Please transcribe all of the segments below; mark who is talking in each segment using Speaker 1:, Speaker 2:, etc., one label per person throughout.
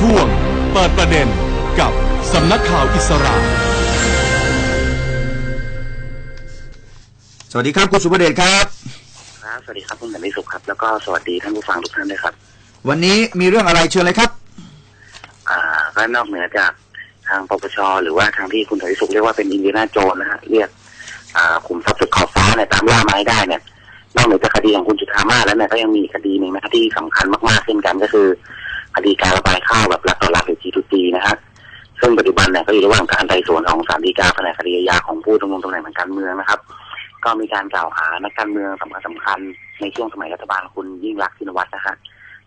Speaker 1: ช่วง เปิดประเด็นกับสำนักข่าวอิสระ
Speaker 2: สวัสดีครับคุณสุภเดชครับ
Speaker 3: ครับ สวัสดีครับคุณสันติสุขครับ แล้วก็สวัสดีท่านผู้ฟังทุกท่านด้วยครับ
Speaker 2: วันนี้มีเรื่องอะไรเชิญเลยครับ
Speaker 3: อ่าก็นอกเหนือจากทางปปชหรือว่าทางที่คุณสันติสุขเรียกว่าเป็นอินเดียนาโจนนะฮะเรียกอ่าขุมทรัพย์สุดขอบฟ้าเนี่ยตามล่ามาให้ได้เนี่ยนอกเหนือจากคดีของคุณจุธามาสแล้วเนี่ยก็ยังมีคดีหนึ่งนะครับที่สำคัญมากๆเช่นกันก็คือ คดีการระบายข้าวแบบรักต่อรักหรือ G2G นะฮะซึ่งปัจจุบันเนี่ยก็อยู่ระหว่างการไต่สวนของศาลฎีกาแผนกคดีอาญาของผู้ดำรงตำแหน่งทางการเมืองนะครับ ก็มีการกล่าวหานักการเมืองสำคัญสำคัญในช่วงสมัยรัฐบาลคุณยิ่งรักษณ์ชินวัตรนะฮะ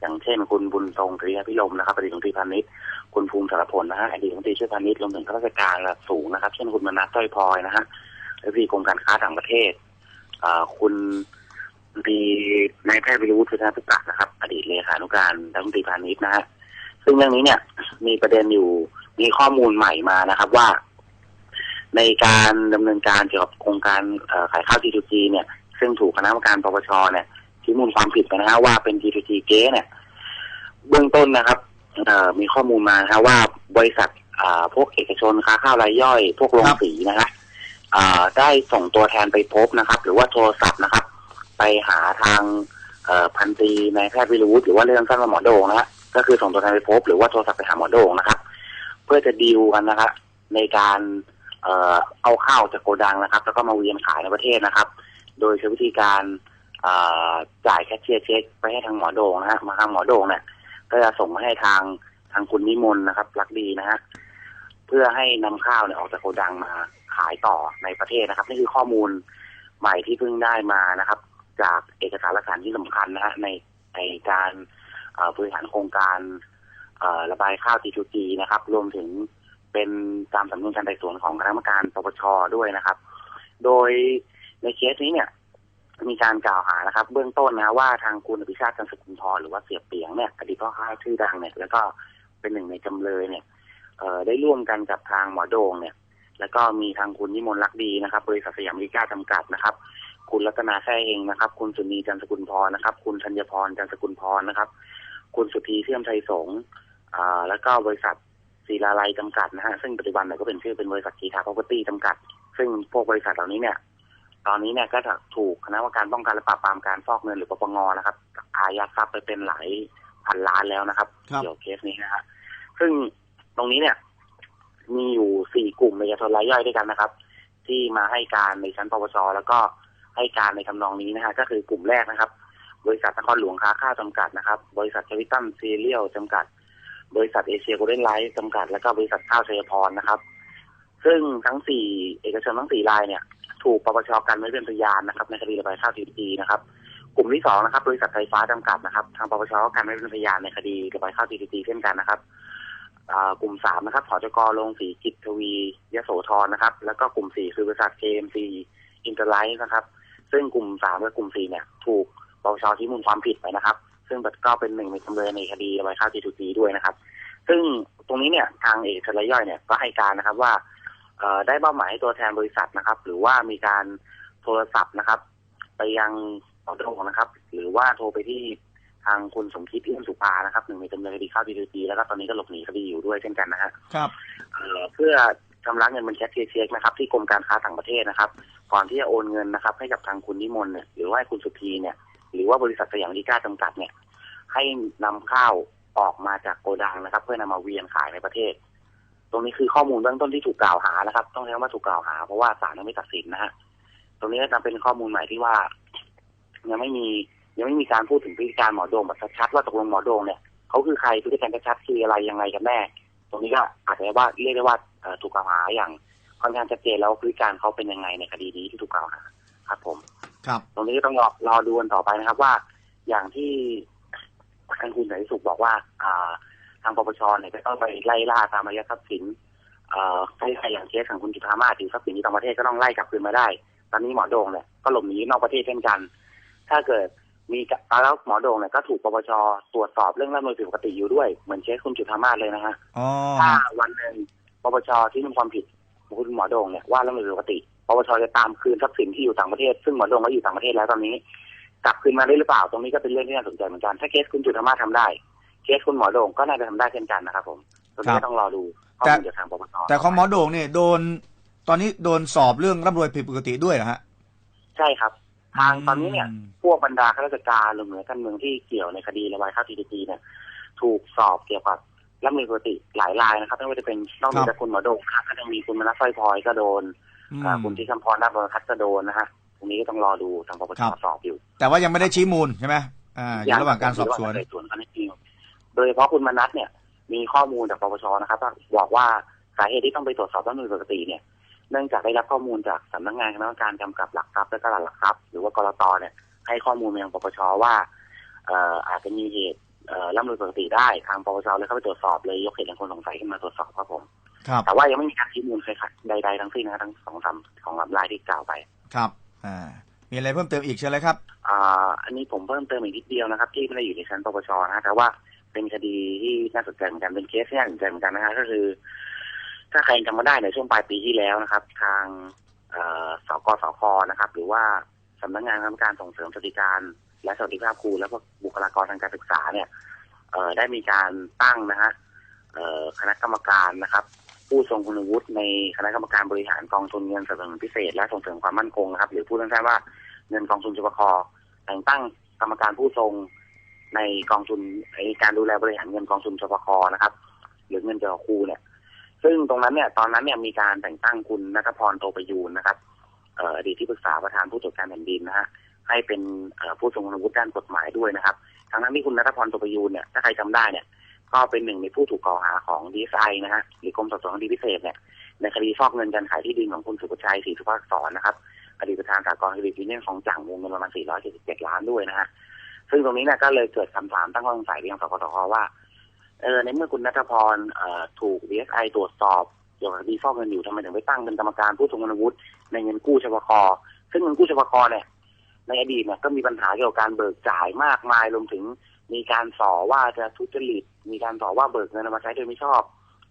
Speaker 3: อย่างเช่นคุณบุญทรงกริพิรมนะครับอดีตรัฐมนตรีพาณิชย์คุณภูมิสารพลนะฮะอดีตรัฐมนตรีช่วยพาณิชย์รวมถึงข้าราชการระดับสูงนะครับ เช่นคุณมนัสต้อยพลอยนะฮะอธิบดีกรมการค้าต่างประเทศอ่าคุณ ดีนายแพทย์วิรุธพุทธพิกัดนะครับ อดีตเลขานุการรัฐมนตรีพาณิชย์นะฮะซึ่งเรื่องนี้เนี่ย มีประเด็นอยู่มีข้อมูลใหม่มานะครับว่า ในการดำเนินการเกี่ยวกับโครงการขายข้าว G2G เนี่ย ซึ่งถูกคณะกรรมการปปชเนี่ยชี้มูลความผิดไปนะฮะว่าเป็น G2G เก๊เนี่ย เบื้องต้นนะครับมีข้อมูลมานะครับว่าบริษัทอ่าพวกเอกชนค้าข้าวรายย่อย พวกโรงสีนะฮะอ่าได้ส่งตัวแทนไปพบนะครับ หรือว่าโทรศัพท์นะครับ ไปหาทางพันตรีนายแพทย์วิรุธหรือว่าเรื่องสั้นว่าหมอโดงนะฮะก็คือส่งตัวแทนไปพบหรือว่าโทรศัพท์ไปหาหมอโดงนะครับ เพื่อจะดีลกันนะครับในการเอ่อเอาข้าวจากโกดังนะครับ แล้วก็มาเวียนขายในประเทศนะครับ โดยใช้วิธีการเอ่อจ่ายแคชเชียร์เช็คไปให้ทางหมอโดงนะฮะมาทางหมอโดงเนี่ยก็จะส่งมาให้ทางทางคุณนิมนต์นะครับ รักดีนะฮะเพื่อให้นำข้าวเนี่ยออกจากโกดังมาขายต่อในประเทศนะครับ นี่คือข้อมูลใหม่ที่เพิ่งได้มานะครับ จากเอกสารหลักฐานที่สำคัญนะฮะในในการบริหารโครงการระบายข้าว G2G นะครับ รวมถึงเป็นตามสำนวนการไต่สวนของคณะกรรมการปปชด้วยนะครับ โดยในเคสนี้เนี่ย มีการกล่าวหานะครับ เบื้องต้นนะว่าทางคุณอภิชาติจันทร์สกุลทรหรือว่าเสียเปียงเนี่ยอดีตพ่อค้าชื่อดังเนี่ยแล้วก็เป็นหนึ่งในจำเลยเนี่ยเออได้ร่วมกันกับทางหมอโดงเนี่ย แล้วก็มีทางคุณนิมนต์ลักดีนะครับ บริษัทสยามริก้าจำกัดนะครับ คุณรัตนาแท้เองนะครับ คุณสุนีจันทร์สกุลพรนะครับ คุณธัญพรจันทร์สกุลพรนะครับ คุณสุธีเชื่อมไทยสงฆ์อ่าแล้วก็บริษัทศิลาลัยจำกัดนะฮะซึ่งปัจจุบันเนี่ยก็เป็นชื่อเป็นบริษัทกีทาพ r o p e r t y จำกัด ซึ่งพวกบริษัทเหล่านี้เนี่ย ตอนนี้เนี่ยก็จะถูกคณะกรรมการป้องกันและปราบปรามการฟอกเงินหรือปปงนะครับอายัดทรัพย์ไปเป็นหลายพันล้านแล้วนะครับ
Speaker 2: ครับ
Speaker 3: เกี่ยวกับเคสนี้นะฮะซึ่งตรงนี้เนี่ย มีอยู่สี่กลุ่มเอกชนรายย่อยด้วยกันนะครับ ที่มาให้การในชั้นปปชแล้วก็ ให้การในทำนองนี้นะฮะก็คือกลุ่มแรกนะครับ บริษัทนครหลวงค้าข้าวจำกัดนะครับ บริษัทชวิตันซีเรียลจำกัด บริษัทเอเชียโกลเด้นไลท์จำกัด แล้วก็บริษัทข้าวชัยพรนะครับ ซึ่งทั้งสี่เอกชนทั้งสี่รายเนี่ย ถูกปปชกันไม่เป็นพยานนะครับ ในคดีระบายข้าวทีดีนะครับ กลุ่มที่สองนะครับ บริษัทไฟฟ้าจำกัดนะครับทางปปชกันไม่เป็นพยานในคดีระบายข้าวทีดีเช่นกันนะครับกลุ่มสามนะครับผจกโรงสีกิจทวียโสธรนะครับ แล้วก็กลุ่มสี่คือบริษัท KMC อินเตอร์ไลท์นะครับ ซึ่งกลุ่มสามและกลุ่มสี่เนี่ยถูกปปชที่มูลความผิดไปนะครับ ซึ่งก็เป็นหนึ่งในจำเลยในคดีระบายข้าวทีดีด้วยนะครับ ซึ่งตรงนี้เนี่ยทางเอกชนรายย่อยเนี่ยก็ให้การนะครับว่าเอ่อได้มอบหมายให้ตัวแทนบริษัทนะครับ หรือว่ามีการโทรศัพท์นะครับ ไปยังหมอโดงนะครับ หรือว่าโทรไปที่ทางคุณสมคิดเอื้อมสุภานะครับหนึ่งในจำเลยคดีข้าวดีดีแล้วก็ตอนนี้ก็หลบหนีคดีอยู่ด้วยเช่นกันนะฮะ
Speaker 2: ครับ
Speaker 3: เอ่อเพื่อ ชำระเงินบนแคชเชียร์เช็คนะครับที่กรมการค้าต่างประเทศนะครับ ก่อนที่จะโอนเงินนะครับ ให้กับทางคุณนิมนต์เนี่ยหรือว่าคุณสุธีเนี่ย หรือว่าบริษัทสยามลิก้าจำกัดเนี่ย ให้นำข้าวออกมาจากโกดังนะครับ เพื่อนำมาเวียนขายในประเทศ ตรงนี้คือข้อมูลเบื้องต้นที่ถูกกล่าวหานะครับ ต้องใช้คำว่าถูกกล่าวหา เพราะว่าศาลยังไม่ตัดสินนะฮะตรงนี้ก็จะเป็นข้อมูลใหม่ที่ว่า ยังไม่มียังไม่มีการพูดถึงพฤติการหมอโดงแบบชัดๆว่าตกลงหมอโดงเนี่ยเขาคือใครพฤติการชัดๆคืออะไรยังไงกันแน่ รงนี้ก็อาจจะว่าเรียกได้ว่าเอ่อถูกกล่าวหาอย่างค่อนข้างชัดเจนแล้วพฤติการเขาเป็นยังไงในคดีนี้ที่ถูกกล่าวหาครับ ผม
Speaker 2: ครับ
Speaker 3: ตรงนี้ก็ต้องรอรอดูกันต่อไปนะครับ ว่าอย่างที่ทางคุณสันติสุขบอกว่า อ่า ทางปปชเนี่ยจะต้องไปไล่ล่าตามอายัดทรัพย์สินเอ่อใครใครอย่างเคสของคุณจุธามาสหรือทรัพย์สินที่ต่างประเทศก็ต้องไล่กลับคืนมาได้ ตอนนี้หมอโดงเนี่ยก็หลบหนีนอกประเทศเช่นกัน ถ้าเกิด มีกะแล้วหมอโดงเนี่ยก็ถูกปปชตรวจสอบเรื่องละเมิดผิดปกติอยู่ด้วย เหมือนเคสคุณจุธามาสเลยนะฮะ
Speaker 2: อ๋อ
Speaker 3: ถ้าวันหนึ่งปปชที่มีความผิดของคุณหมอโดงเนี่ยว่าละเมิดผิดปกติปปชจะตามคืนทรัพย์สินที่อยู่ต่างประเทศ ซึ่งหมอโดงก็อยู่ต่างประเทศแล้วตอนนี้ กลับคืนมาได้หรือเปล่า ตรงนี้ก็เป็นเรื่องที่น่าสนใจเหมือนกันถ้าเคสคุณจุธามาสทำได้ เคสคุณหมอโด่งก็น่าจะทำได้เช่นกันนะครับผมตรงนี้
Speaker 2: ครับ
Speaker 3: ก็ต้องรอดูข้อ
Speaker 2: แต่
Speaker 3: มูลจากทางปปช
Speaker 2: แต่ของหมอโด่งเนี่ยโดน ตอนนี้โดนสอบเรื่องร่ำรวยผิดปกติด้วยนะฮะ
Speaker 3: ใช่ครับ ทางตอนนี้เนี่ย
Speaker 2: อืม
Speaker 3: พวกบรรดาข้าราชการหรือเหนือการเมืองที่เกี่ยวในคดีระบายข้าวทีดีเนี่ย ถูกสอบเกี่ยวกับรัฐมนตรีปกติหลายรายนะครับไม่ว่าจะเป็นนอกเหนือจากคุณหมอโดงครับก็ยังมีคุณมนัสสร้อยพลอยก็โดน
Speaker 2: อืม
Speaker 3: อ่าคุณที่คำพรนาฏบรคัตก็โดนนะฮะตรงนี้ก็ต้องรอดูทางปปช
Speaker 2: ครับ
Speaker 3: สอบอยู่
Speaker 2: แต่ว่ายังไม่ได้ชี้มูลใช่ไหมอ่าอยู่ระหว่างการสอบสวน
Speaker 3: ยู่ระหว่างการสอบสวนข้อเท็จจริงโดยเฉพาะคุณมนัสเนี่ยมีข้อมูลจากปปชนะครับว่าบอกว่าสาเหตุที่ต้องไปตรวจสอบรัฐมนตรีปกติเนี่ย เนื่องจากได้รับข้อมูลจากสำนักงานคณะกรรมการกำกับหลักทรัพย์และตลาดหลักทรัพย์หรือว่ากรตเนี่ยให้ข้อมูลมายังปปชว่าเอ่ออาจจะมีเหตุเอ่อร่ำรวยปกติได้ทางปปชเลยเข้าไปตรวจสอบเลยยกเหตุแห่งคนสงสัยขึ้นมาตรวจสอบครับผม
Speaker 2: ครับ
Speaker 3: แต่ว่ายังไม่มีการชี้มูลใครใดๆทั้งสิ้นนะทั้งสองสามของลำลายที่กล่าวไป
Speaker 2: ครับอ่ามีอะไรเพิ่มเติมอีกเชิญเลยครับ
Speaker 3: อ่าอันนี้ผมเพิ่มเติมอีกนิดเดียวนะครับ ที่ไม่ได้อยู่ในชั้นปปชนะแต่ว่าเป็นคดีที่น่าสนใจเหมือนกันเป็นเคสที่น่าสนใจเหมือนกันนะฮะก็คือ ถ้าใครจำมาได้ในช่วงปลายปีที่แล้วนะครับ ทางสกสคนะครับ หรือว่าสำนักงานคณะกรรมการส่งเสริมสวัสดิการ และสวัสดิภาพครูและพวกบุคลากรทางการศึกษาเนี่ยเออได้มีการตั้งนะฮะคณะกรรมการนะครับ ผู้ทรงคุณวุฒิในคณะกรรมการบริหารกองทุนเงินสนับสนุนพิเศษ และส่งเสริมความมั่นคงนะครับ หรือพูดสั้นๆว่าเงินกองทุนจปคแต่งตั้งกรรมการผู้ทรงในกองทุนในการดูแลบริหารเงินกองทุนจปคนะครับ หรือเงินจปครูเนี่ย ซึ่งตรงนั้นเนี่ยตอนนั้นเนี่ยมีการแต่งตั้งคุณนัทพรโตประยูนนะครับเอ่อดีตที่ปรึกษาประธานผู้ตรวจการแผ่นดินนะฮะให้เป็นผู้ทรงคุณวุฒิด้านกฎหมายด้วยนะครับทั้งนั้นที่คุณนัทพรโตประยูนเนี่ยถ้าใครจำได้เนี่ยก็เป็นหนึ่งในผู้ถูกกล่าวหาของดีไอนะฮะหรือกรมสอบสวนคดีพิเศษเนี่ยในคดีฟอกเงินการขายที่ดินของคุณสุภชัยศรีสุภาคสอนนะครับอดีตประธานสากลคดิตยูเนียนของจังวงเงินประมาณ477ล้านด้วยนะฮะซึ่งตรงนี้เนี่ยก็เลยเกิดคำถามตั้งข้อสงสัยไปยังสกสคว่า เออในเมื่อคุณนัทพรเอ่อถูกดีไอตรวจสอบเกี่ยวกับคดีฟอกเงินอยู่ทำไมถึงไปตั้งเป็นกรรมการผู้ทรงคุณวุฒิในเงินกู้ชวคซึ่งเงินกู้ชวคเนี่ยในอดีตเนี่ยก็มีปัญหาเกี่ยวกับการเบิกจ่ายมากมายรวมถึงมีการส่อว่าจะทุจริตมีการส่อว่าเบิกเงินเอามาใช้โดยไม่ชอบ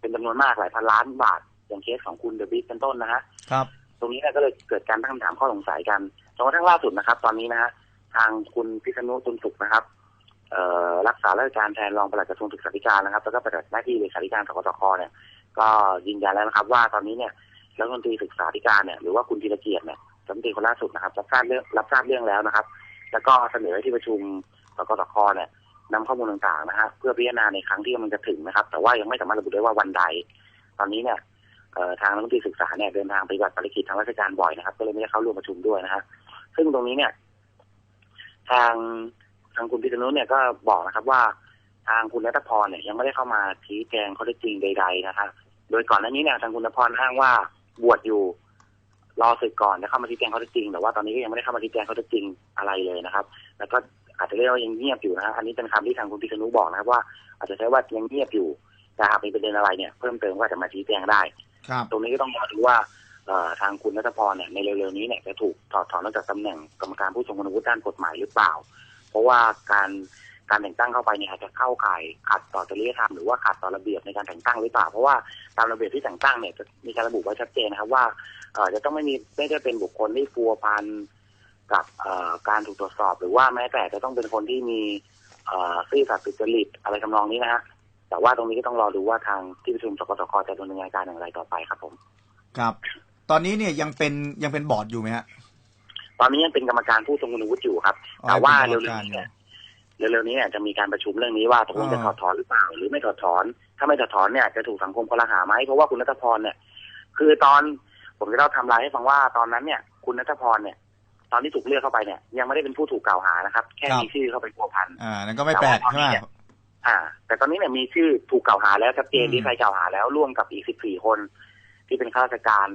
Speaker 3: เป็นจำนวนมากหลายพันล้านบาท อย่างเคสของคุณเดอะบิ๊กเป็นต้นนะฮะ
Speaker 2: ครับ
Speaker 3: ตรงนี้เนี่ยก็เลยเกิดการตั้งคำถามข้อสงสัยกันจนกระทั่งล่าสุดนะครับ ตอนนี้นะฮะทางคุณพิษณุตุนสุขนะครับเอ่อ รักษาราชการแทนรองปลัดกระทรวงศึกษาธิการนะครับ แล้วก็ปฏิบัติหน้าที่เลขาธิการสกสคเนี่ย ก็ยืนยันแล้วนะครับ ว่าตอนนี้เนี่ยรัฐมนตรีศึกษาธิการเนี่ยหรือว่าคุณธีรเกียรติเนี่ยรัฐมนตรีคนล่าสุดนะครับรับทราบเรื่องรับทราบเรื่องแล้วนะครับ แล้วก็เสนอให้ที่ประชุมสกสคเนี่ยนำข้อมูลต่างๆนะฮะเพื่อพิจารณาในครั้งที่กำลังจะถึงนะครับ แต่ว่ายังไม่สามารถระบุได้ว่าวันใด ตอนนี้เนี่ยทางรัฐมนตรีศึกษาเนี่ยเดินทางไปปฏิบัติภารกิจทางราชการบ่อยนะครับ ก็เลยไม่ได้เข้าร่วมประชุมด้วยนะฮะซึ่งตรงนี้เนี่ย ทางางคุณพิษณุเนี่ยก็บอกนะครับว่า ทางคุณรัตพรเนี่ยยังไม่ได้เข้ามาชี้แจงข้อเท็จจริงใด ๆ นะครับ โดยก่อนหน้านี้เนี่ยทางคุณรัตพรอ้างว่าบวชอยู่ รอศึกก่อนจะเข้ามาชี้แจงข้อเท็จจริง แต่ว่าตอนนี้ก็ยังไม่ได้เข้ามาชี้แจงข้อเท็จจริงอะไรเลยนะครับ แล้วก็อาจจะเรียกว่ายังเงียบอยู่นะอันนี้เป็นคำที่ทางคุณพิษณุบอกนะครับว่า อาจจะใช้ว่ายังเงียบอยู่แต่หากมีประเด็นอะไรเนี่ยเพิ่มเติมก็อาจะมาชี้แจงได้
Speaker 2: ครับ
Speaker 3: ตรงนี้ก็ต้องรอดูว่าทางคุณนัทพรเนี่ยในเร็วๆนี้เนี่ยจะถูกถอดถอนออกจากตำแหน่งกรรมการผู้ทรงคุณวุฒิด้านกฎหมายหรือเปล่า เพราะว่าการการแต่งตั้งเข้าไปเนี่ยอาจจะเข้าข่ายขัดต่อจริยธรรมหรือว่าขัดต่อระเบียบในการแต่งตั้งหรือเปล่าเพราะว่าตามระเบียบที่แต่งตั้งเนี่ยจะมีการระบุไว้ชัดเจนนะครับว่าเอ่อจะต้องไม่มีไม่ได้เป็นบุคคลที่ฟัวพันกับเอ่อการถูกตรวจสอบ หรือว่าแม้แต่จะต้องเป็นคนที่มีเอ่อซื่อสัตย์สุจริตอะไรทำนองนี้นะฮะแต่ว่าตรงนี้ก็ต้องรอดูว่าทางที่ประชุมสกสคจะดำเนินการอย่างไรต่อไปครับผม
Speaker 2: ครับ ตอนนี้เนี่ยยังเป็นยังเป็นบอร์ดอยู่ไหมฮะ
Speaker 3: ตอนนี้ยังเป็นกรรมการผู้ทรงคุณวุฒิอยู่ครับ
Speaker 2: อ๋อ
Speaker 3: แต่ว่า
Speaker 2: ยัง
Speaker 3: เร็
Speaker 2: เป็นกรรม
Speaker 3: วๆ
Speaker 2: การ
Speaker 3: นี้
Speaker 2: อยู่
Speaker 3: เนี่ยเร็วๆนี้เนี่ยจะมีการประชุมเรื่องนี้ว่าตกลง
Speaker 2: อ่า
Speaker 3: จะถอดถอนหรือเปล่า หรือไม่ถอดถอน ถ้าไม่ถอดถอนเนี่ยจะถูกสังคมกล่าวหาไหมเพราะว่าคุณนัทพรเนี่ย คือตอนผมจะเล่าไทำลายให้ฟังว่าตอนนั้นเนี่ย คุณนัทพรเนี่ย ตอนที่ถูกเลือกเข้าไปเนี่ย ยังไม่ได้เป็นผู้ถูกกล่าวหานะครับ แค่มีชื่อเข้าไปพัวพัน
Speaker 2: อ่านั่นก็ไม่แปลก
Speaker 3: แต่ว่า
Speaker 2: ใช่ไหม
Speaker 3: ตอนนี้เนี่ยอ่า แต่ตอนนี้เนี่ยมีชื่อถูกกล่าวหาแล้วชัดเจน
Speaker 2: อืม
Speaker 3: ที่ใครกล่าวหาแล้วร่วมกับอีก14คน ที่เป็นข้าราชการ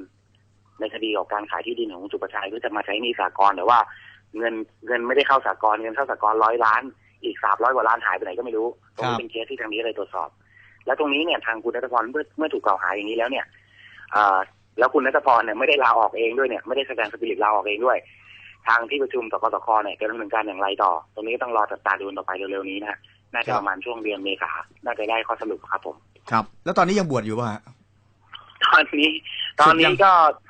Speaker 3: ในคดีของการขายที่ดินของคุณสุประชัยเพื่อจะมาใช้หนี้สากลแต่ว่าเงินเงินไม่ได้เข้าสากลเงินเข้าสากลร้อยล้าน อีกสามร้อยกว่าล้านหายไปไหนก็ไม่รู้ตรงนี้เป็นเคสที่ทางนี้เลยตรวจสอบ แล้วตรงนี้เนี่ยทางคุณนัทพรเมื่อเมื่อถูกกล่าวหาอย่างนี้แล้วเนี่ยอ่าแล้วคุณนัทพรเนี่ยไม่ได้ลาออกเองด้วยเนี่ยไม่ได้แสดงสปิริตลาออกเองด้วย ทางที่ประชุมสกสคเนี่ยจะดำเนินการอย่างไรต่อ ตรงนี้ก็ต้องรอจับตาดูต่อไปเร็วๆนี้นะฮะน่าจะประมาณช่วงเดือนเมษาน่าจะได้ข้อสรุปครับผม
Speaker 2: ครับ แล้วตอนนี้ยังบวชอยู่ป่ะฮะ
Speaker 3: ตอนนี้ ตอนนี้ก็เ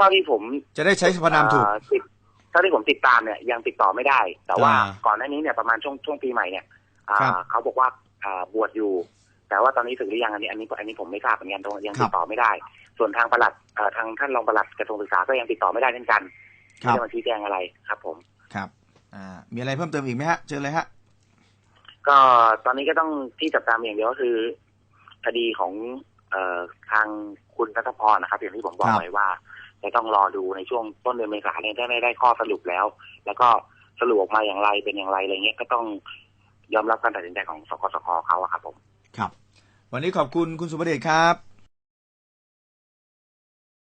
Speaker 3: ท่าที่ผม
Speaker 2: จะได้ใช้สรรพนามถูก
Speaker 3: เอ่อติดเท่าที่ผมติดตามเนี่ยยังติดต่อไม่ได้ แต่ว่า
Speaker 2: อ่า
Speaker 3: ก่อนหน้านี้เนี่ยประมาณช่วงช่วงปีใหม่เนี่ยอ่า
Speaker 2: ครับ
Speaker 3: เขาบอกว่าอ่าบวชอยู่ แต่ว่าตอนนี้ถึงหรือยังอันนี้อันนี้อันนี้ผมไม่ทราบเหมือนกันตรงยัง
Speaker 2: ครับ
Speaker 3: ติดต่อไม่ได้ ส่วนทางปลัดเอ่อทางท่านรองปลัดกระทรวงศึกษาก็ยังติดต่อไม่ได้เช่นกัน
Speaker 2: ครั
Speaker 3: ไม่
Speaker 2: บ
Speaker 3: ได้มาชี้แจงอะไรครับ ผม
Speaker 2: ครับ อ่า มีอะไรเพิ่มเติมอีกไหมฮะเชิญเลยฮะ
Speaker 3: ก็ตอนนี้ก็ต้องที่จับตามอย่างเดียวก็คือคดีของเอ่อทางคุณรัตพรนะครับอย่างที่ผมบอ
Speaker 2: ค
Speaker 3: ก
Speaker 2: รับ
Speaker 3: ไว้ว่า จะต้องรอดูในช่วงต้นเดือนเมษายนเนี่ยถ้าไม่ได้ข้อสรุปแล้ว แล้วก็สรุปออกมาอย่างไรเป็นอย่างไรอะไรเงี้ยก็ต้องยอมรับการตัดสินใจของสกสคเขาอะครับผม
Speaker 2: ครับ วันนี้ขอบคุณคุณสุประเดชครับ